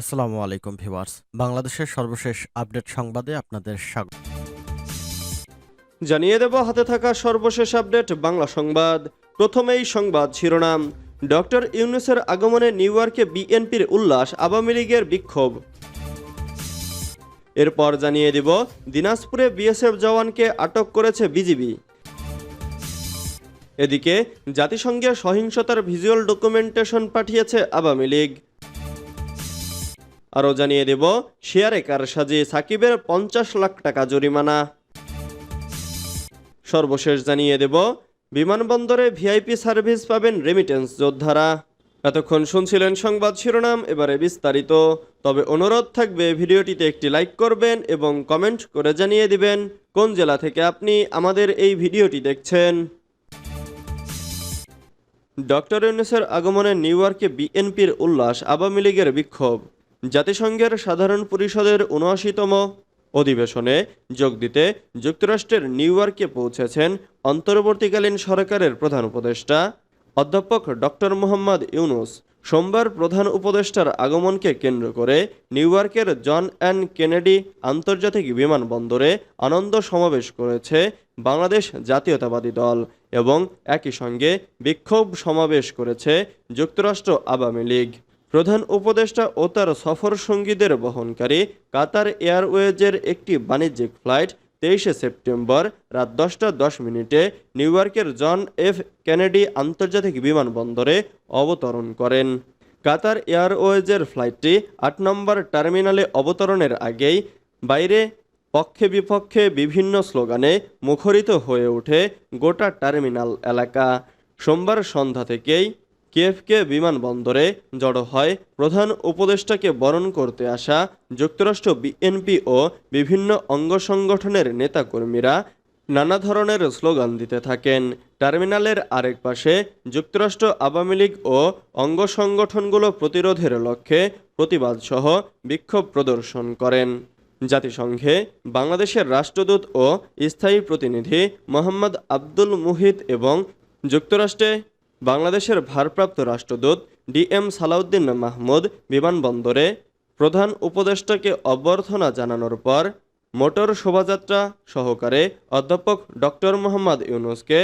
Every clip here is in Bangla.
আসসালামু আলাইকুম ভিউয়ার্স। বাংলাদেশের সর্বশেষ আপডেট সংবাদে আপনাদের স্বাগত। জানিয়ে দেব, হাতে থাকা সর্বশেষ আপডেট, বাংলা সংবাদ। প্রথমেই সংবাদ শিরোনাম। ডক্টর ইউনুসের আগমনে নিউ ইয়র্কে বিএনপির উল্লাস, আওয়ামী লীগের বিক্ষোভ। এরপর জানিয়ে দিব, দিনাজপুরে বিএসএফ জওয়ানকে আটক করেছে বিজিবি। এদিকে, জাতিসংঘে সহিংসতার ভিজুয়াল ডকুমেন্টেশন পাঠিয়েছে আওয়ামী লীগ। আরও জানিয়ে দেব, শেয়ারে কারসাজি সাকিবের পঞ্চাশ লাখ টাকা জরিমানা। সর্বশেষ জানিয়ে দেব, বিমানবন্দরে ভিআইপি সার্ভিস পাবেন রেমিটেন্স যোদ্ধারা। এতক্ষণ শুনছিলেন সংবাদ শিরোনাম, এবারে বিস্তারিত। তবে অনুরোধ থাকবে, ভিডিওটিতে একটি লাইক করবেন এবং কমেন্ট করে জানিয়ে দিবেন, কোন জেলা থেকে আপনি আমাদের এই ভিডিওটি দেখছেন। ডক্টর ইউনুসের আগমনে নিউ ইয়র্কে বিএনপির উল্লাস, আওয়ামী লীগের বিক্ষোভ। জাতিসংঘের সাধারণ পরিষদের উনআশিতম অধিবেশনে যোগ দিতে যুক্তরাষ্ট্রের নিউ ইয়র্কে পৌঁছেছেন অন্তর্বর্তীকালীন সরকারের প্রধান উপদেষ্টা। অধ্যাপক ডক্টর মোহাম্মদ ইউনুস সোমবার প্রধান উপদেষ্টার আগমনকে কেন্দ্র করে নিউ ইয়র্কের জন অ্যান কেনেডি আন্তর্জাতিক বিমানবন্দরে আনন্দ সমাবেশ করেছে বাংলাদেশ জাতীয়তাবাদী দল এবং একই সঙ্গে বিক্ষোভ সমাবেশ করেছে যুক্তরাষ্ট্র আওয়ামী লীগ। প্রধান উপদেষ্টা ও তার সফর সঙ্গীদের বহনকারী কাতার এয়ারওয়েজের একটি বাণিজ্যিক ফ্লাইট তেইশে সেপ্টেম্বর রাত দশটা দশ মিনিটে নিউ ইয়র্কের জন এফ কেনেডি আন্তর্জাতিক বিমানবন্দরে অবতরণ করেন। কাতার এয়ারওয়েজের ফ্লাইটটি আট নম্বর টার্মিনালে অবতরণের আগেই বাইরে পক্ষে বিপক্ষে বিভিন্ন স্লোগানে মুখরিত হয়ে ওঠে গোটা টার্মিনাল এলাকা। সোমবার সন্ধ্যা থেকেই কেএফকে বিমানবন্দরে জড়ো হয়। প্রধান উপদেষ্টাকে বরণ করতে আসা যুক্তরাষ্ট্র বিএনপি ও বিভিন্ন অঙ্গ সংগঠনের নেতাকর্মীরা নানা ধরনের স্লোগান দিতে থাকেন। টার্মিনালের আরেক পাশে যুক্তরাষ্ট্র আওয়ামী লীগ ও অঙ্গ সংগঠনগুলো প্রতিরোধের লক্ষ্যে প্রতিবাদসহ বিক্ষোভ প্রদর্শন করেন। জাতিসংঘে বাংলাদেশের রাষ্ট্রদূত ও স্থায়ী প্রতিনিধি মোহাম্মদ আব্দুল মুহিত এবং যুক্তরাষ্ট্রে বাংলাদেশের ভারপ্রাপ্ত রাষ্ট্রদূত ডিএম সালাউদ্দিন মাহমুদ বিমানবন্দরে প্রধান উপদেষ্টাকে অভ্যর্থনা জানানোর পর মোটর শোভাযাত্রা সহকারে অধ্যাপক ডক্টর মোহাম্মদ ইউনুসকে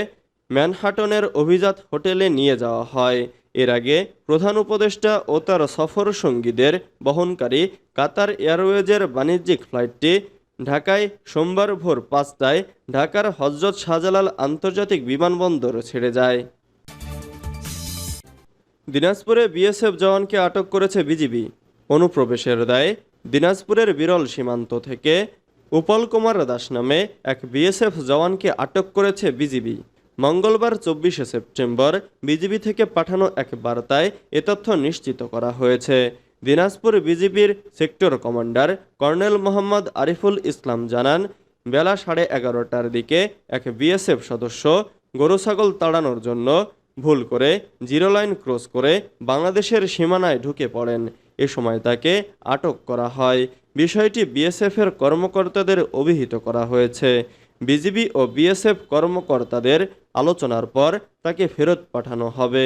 ম্যানহাটনের অভিজাত হোটেলে নিয়ে যাওয়া হয়। এর আগে প্রধান উপদেষ্টা ও তার সফর সঙ্গীদের বহনকারী কাতার এয়ারওয়েজের বাণিজ্যিক ফ্লাইটটি ঢাকায় সোমবার ভোর পাঁচটায় ঢাকার হজরত শাহজালাল আন্তর্জাতিক বিমানবন্দর ছেড়ে যায়। দিনাজপুরে বিএসএফ জওয়ানকে আটক করেছে বিজিবি। অনুপ্রবেশের দায়ে দিনাজপুরের বিরল সীমান্ত থেকে উপল কুমার দাস নামে এক বিএসএফ জওয়ানকে আটক করেছে বিজিবি। মঙ্গলবার চব্বিশে সেপ্টেম্বর বিজিবি থেকে পাঠানো এক বার্তায় এ তথ্য নিশ্চিত করা হয়েছে। দিনাজপুর বিজিবির sector commander colonel Mohammad Ariful Islam জানান, বেলা সাড়ে এগারোটার দিকে এক বিএসএফ সদস্য গরু ছাগল তাড়ানোর জন্য ভুল করে জিরো লাইন ক্রস করে বাংলাদেশের সীমানায় ঢুকে পড়েন। এ সময় তাকে আটক করা হয়। বিষয়টি বিএসএফের কর্মকর্তাদের অভিহিত করা হয়েছে। বিজিবি ও বিএসএফ কর্মকর্তাদের আলোচনার পর তাকে ফেরত পাঠানো হবে।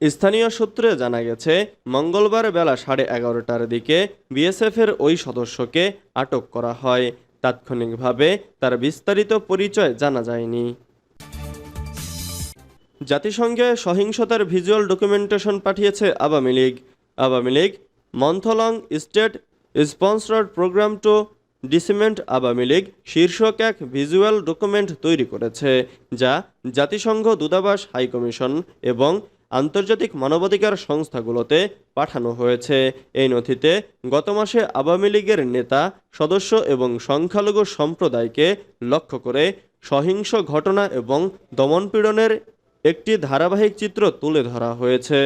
স্থানীয় সূত্রে জানা গেছে, মঙ্গলবার বেলা সাড়ে এগারোটার দিকে বিএসএফের ওই সদস্যকে আটক করা হয়। তাৎক্ষণিকভাবে তার বিস্তারিত পরিচয় জানা যায়নি। জাতিসংঘে সহিংসতার ভিজুয়াল ডকুমেন্টেশন পাঠিয়েছে Awami League. Awami League, month long state sponsored program to decimate Awami League শীর্ষক এক ভিজুয়াল ডকুমেন্ট তৈরি করেছে, যা জাতিসংঘ দূতাবাস হাইকমিশন এবং আন্তর্জাতিক মানবাধিকার সংস্থাগুলোতে পাঠানো হয়েছে। এই নথিতে গত মাসে আওয়ামী লীগের নেতা, সদস্য এবং সংখ্যালঘু সম্প্রদায়কে লক্ষ্য করে সহিংস ঘটনা এবং দমনপীড়নের একটি ধারাবাহিক চিত্র তুলে ধরা হয়েছে।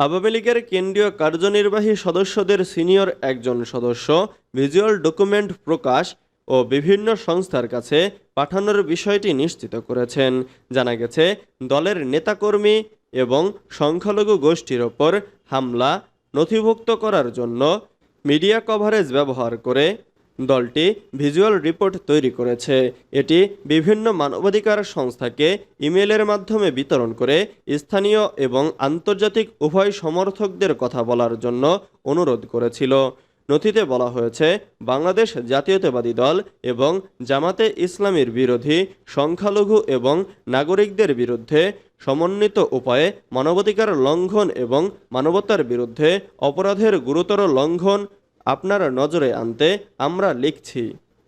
আওয়ামী লীগের কেন্দ্রীয় কার্যনির্বাহী সদস্যদের সিনিয়র একজন সদস্য, ভিজুয়াল ডকুমেন্ট প্রকাশ ও বিভিন্ন সংস্থার কাছে পাঠানোর বিষয়টি নিশ্চিত করেছেন। জানা গেছে, দলের নেতাকর্মী এবং সংখ্যালঘু গোষ্ঠীর ওপর হামলা নথিভুক্ত করার জন্য মিডিয়া কভারেজ ব্যবহার করে দলটি ভিজুয়াল রিপোর্ট তৈরি করেছে। এটি বিভিন্ন মানবাধিকার সংস্থাকে ইমেলের মাধ্যমে বিতরণ করে স্থানীয় এবং আন্তর্জাতিক উভয় সমর্থকদের কথা বলার জন্য অনুরোধ করেছিল। নথিতে বলা হয়েছে, বাংলাদেশ জাতীয়তাবাদী দল এবং জামাতে ইসলামীর বিরোধী, সংখ্যালঘু এবং নাগরিকদের বিরুদ্ধে সমন্বিত উপায়ে মানবাধিকার লঙ্ঘন এবং মানবতার বিরুদ্ধে অপরাধের গুরুতর লঙ্ঘন আপনার নজরে আনতে আমরা লিখছি।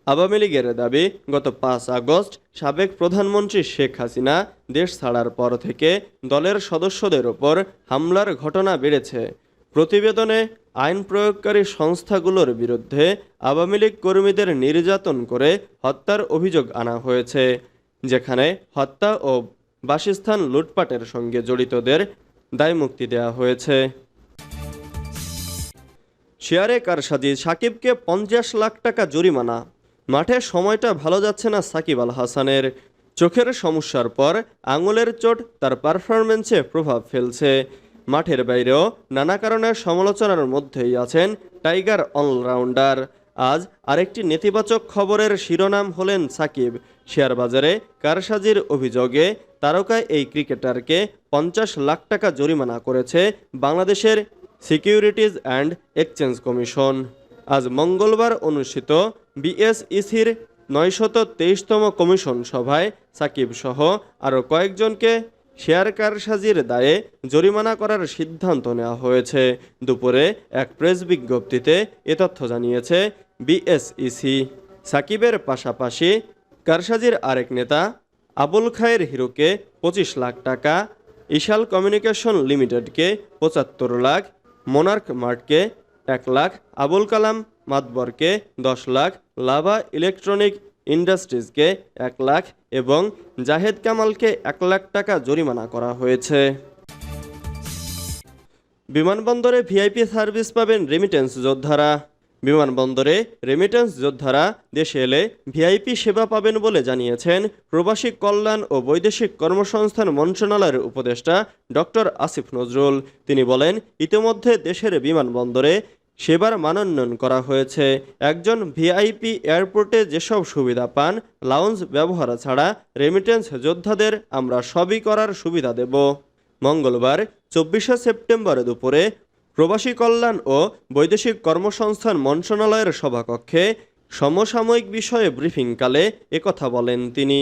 আওয়ামী লীগের দাবি, গত পাঁচ আগস্ট সাবেক প্রধানমন্ত্রী শেখ হাসিনা দেশ ছাড়ার পর থেকে দলের সদস্যদের ওপর হামলার ঘটনা বেড়েছে। প্রতিবেদনে আইন প্রয়োগকারী সংস্থাগুলোর বিরুদ্ধে আওয়ামী লীগ কর্মীদের নির্যাতন করে হত্যার অভিযোগ আনা হয়েছে, যেখানে হত্যা ও বাসস্থান লুটপাটের সঙ্গে জড়িতদের দায়মুক্তি দেওয়া হয়েছে। শেয়ারে কারসাজি সাকিবকে পঞ্চাশ লাখ টাকা জরিমানা। মাঠে সময়টা ভালো যাচ্ছে না সাকিব আল হাসানের চোখের সমস্যার পর আঙুলের চোট, তার পারফরমেন্সে প্রভাব ফেলছে। মাঠের বাইরেও নানা কারণে সমালোচনার মধ্যেই আছেন টাইগার অলরাউন্ডার। আজ আরেকটি নেতিবাচক খবরের শিরোনাম হলেন সাকিব। শেয়ার বাজারে কারসাজির অভিযোগে তারকা এই ক্রিকেটারকে পঞ্চাশ লাখ টাকা জরিমানা করেছে বাংলাদেশের সিকিউরিটিজ অ্যান্ড এক্সচেঞ্জ কমিশন। আজ মঙ্গলবার অনুষ্ঠিত বিএসইসির নয়শত তেইশতম কমিশন সভায় সাকিব সহ আরও কয়েকজনকে শেয়ার কারসাজির দায়ে জরিমানা করার সিদ্ধান্ত নেওয়া হয়েছে। দুপুরে এক প্রেস বিজ্ঞপ্তিতে এ তথ্য জানিয়েছে বিএসইসি। সাকিবের পাশাপাশি কারসাজির আরেক নেতা আবুল খায়ের হিরোকে পঁচিশ লাখ টাকা, ইশাল কমিউনিকেশন লিমিটেডকে পঁচাত্তর লাখ মোনার্ক মার্টকে এক লাখ, আবুল কালাম মাতবরকে দশ লাখ, লাভা ইলেকট্রনিক ইন্ডাস্ট্রিজকে এক লাখ এবং জাহেদ কামালকে এক লাখ টাকা জরিমানা করা হয়েছে। বিমানবন্দরে ভিআইপি সার্ভিস পাবেন রেমিটেন্স যোদ্ধারা। বিমানবন্দরে রেমিটেন্স যোদ্ধারা দেশে এলে ভিআইপি সেবা পাবেন বলে জানিয়েছেন প্রবাসী কল্যাণ ও বৈদেশিক কর্মসংস্থান মন্ত্রণালয়ের উপদেষ্টা ডক্টর আসিফ নজরুল। তিনি বলেন, ইতিমধ্যে দেশের বিমানবন্দরে সেবার মানোন্নয়ন করা হয়েছে। একজন ভিআইপি এয়ারপোর্টে যেসব সুবিধা পান, লাউঞ্জ ব্যবহার ছাড়া রেমিটেন্স যোদ্ধাদের আমরা সবই করার সুবিধা দেব। মঙ্গলবার, চব্বিশে সেপ্টেম্বর দুপুরে প্রবাসী কল্যাণ ও বৈদেশিক কর্মসংস্থান মন্ত্রণালয়ের সভাকক্ষে সমসাময়িক বিষয়ে ব্রিফিংকালে একথা বলেন তিনি।